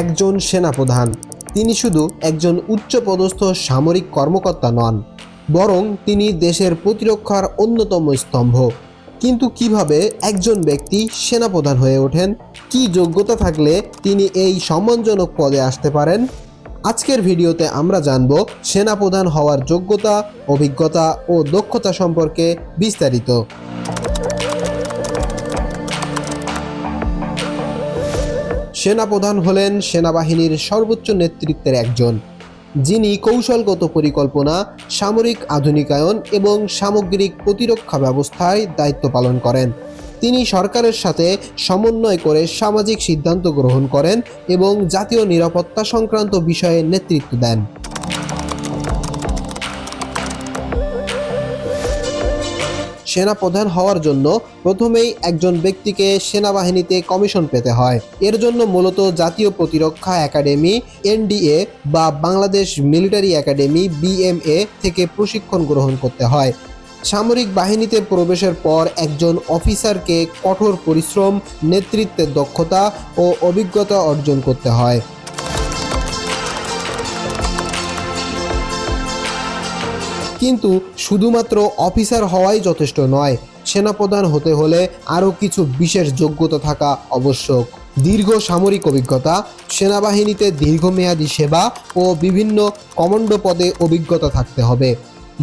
একজন সেনাপ্রধান। তিনি শুধু একজন উচ্চপদস্থ সামরিক কর্মকর্তা নন, বরং তিনি দেশের প্রতিরক্ষার অন্যতম স্তম্ভ। কিন্তু কীভাবে একজন ব্যক্তি সেনাপ্রধান হয়ে ওঠেন, কি যোগ্যতা থাকলে তিনি এই সম্মানজনক পদে আসতে পারেন? আজকের ভিডিওতে আমরা জানব সেনাপ্রধান হওয়ার যোগ্যতা, অভিজ্ঞতা ও দক্ষতা সম্পর্কে বিস্তারিত। সেনাপ্রধান হলেন সেনাবাহিনীর সর্বোচ্চ নেতৃত্বের একজন, যিনি কৌশলগত পরিকল্পনা, সামরিক আধুনিকায়ন এবং সামগ্রিক প্রতিরক্ষা ব্যবস্থায় দায়িত্ব পালন করেন। তিনি সরকারের সাথে সমন্বয় করে সামাজিক সিদ্ধান্ত গ্রহণ করেন এবং জাতীয় নিরাপত্তা সংক্রান্ত বিষয়ে নেতৃত্ব দেন। সেনাপ্রধান হওয়ার জন্য প্রথমেই একজন ব্যক্তিকে সেনাবাহিনীতে কমিশন পেতে হয়। এর জন্য মূলত জাতীয় প্রতিরক্ষা একাডেমি, এনডিএ বা বাংলাদেশ মিলিটারি একাডেমি, বিএমএ থেকে প্রশিক্ষণ গ্রহণ করতে হয়। সামরিক বাহিনীতে প্রবেশের পর একজন অফিসারকে কঠোর পরিশ্রম, নেতৃত্বের দক্ষতা ও অভিজ্ঞতা অর্জন করতে হয়। কিন্তু শুধুমাত্র অফিসার হওয়াই যথেষ্ট নয়। সেনাপ্রধান হতে হলে আরও কিছু বিশেষ যোগ্যতা থাকা আবশ্যক। দীর্ঘ সামরিক অভিজ্ঞতা, সেনাবাহিনীতে দীর্ঘমেয়াদী সেবা ও বিভিন্ন কমান্ডো পদে অভিজ্ঞতা থাকতে হবে।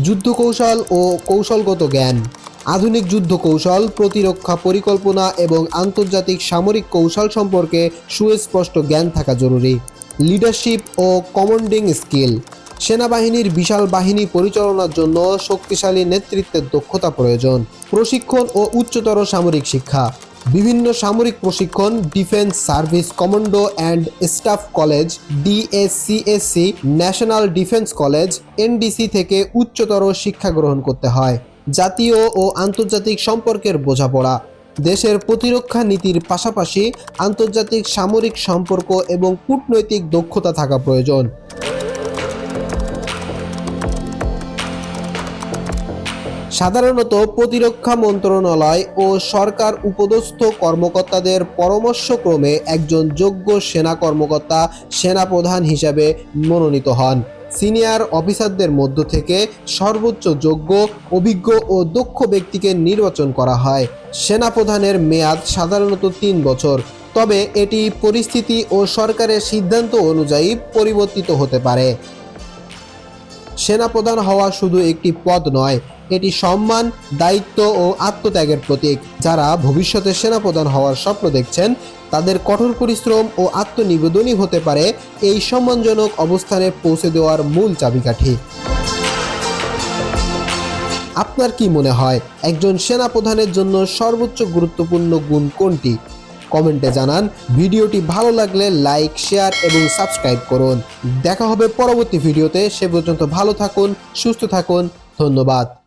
যুদ্ধ কৌশল ও কৌশলগত জ্ঞান। আধুনিক যুদ্ধ কৌশল প্রতিরক্ষা পরিকল্পনা এবং আন্তর্জাতিক সামরিক কৌশল সম্পর্কে সুস্পষ্ট জ্ঞান থাকা জরুরি। লিডারশিপ ও কমান্ডিং স্কিল। সেনাবাহিনীর বিশাল বাহিনী পরিচালনার জন্য শক্তিশালী নেতৃত্বের দক্ষতা প্রয়োজন। প্রশিক্ষণ ও উচ্চতর সামরিক শিক্ষা। বিভিন্ন সামরিক প্রশিক্ষণ, Defence Service Commando and Staff College, DSCSC, National Defence College, NDC থেকে উচ্চতর শিক্ষা গ্রহণ করতে হয়। জাতীয় ও আন্তর্জাতিক সম্পর্কের বোঝাপড়া। দেশের প্রতিরক্ষা নীতির পাশাপাশি আন্তর্জাতিক সামরিক সম্পর্ক এবং কূটনৈতিক দক্ষতা থাকা প্রয়োজন। সাধারণত প্রতিরক্ষা মন্ত্রণালয় ও সরকার উপদস্থ কর্মকর্তাদের পরামর্শক্রমে একজন যোগ্য সেনা কর্মকর্তা, সেনাপ্রধান হিসাবে মনোনীত হন। সিনিয়র অফিসারদের মধ্য থেকে সর্বোচ্চ যোগ্য, অভিজ্ঞ ও দক্ষ ব্যক্তিকে নির্বাচন করা হয়। সেনাপ্রধানের মেয়াদ সাধারণত তিন বছর। তবে এটি পরিস্থিতি ও সরকারের সিদ্ধান্ত অনুযায়ী পরিবর্তিত হতে পারে। সেনাপ্রধান হওয়া শুধু একটি পদ নয় এটি সম্মান, দায়িত্ব ও আত্মত্যাগের প্রতীক। যারা ভবিষ্যতে সেনাপ্রধান হওয়ার স্বপ্ন দেখছেন, তাদের কঠোর পরিশ্রম ও আত্মনিবেদনই হতে পারে এই সম্মানজনক অবস্থানে পৌঁছে দেওয়ার মূল চাবিকাঠি। আপনার কি মনে হয়, একজন সেনাপ্রধানের জন্য সর্বোচ্চ গুরুত্বপূর্ণ গুণ কোনটি? কমেন্টে জানান। ভিডিওটি ভালো লাগলে লাইক, শেয়ার এবং সাবস্ক্রাইব করুন। দেখা হবে পরবর্তী ভিডিওতে। সে পর্যন্ত ভালো থাকুন, সুস্থ থাকুন। ধন্যবাদ।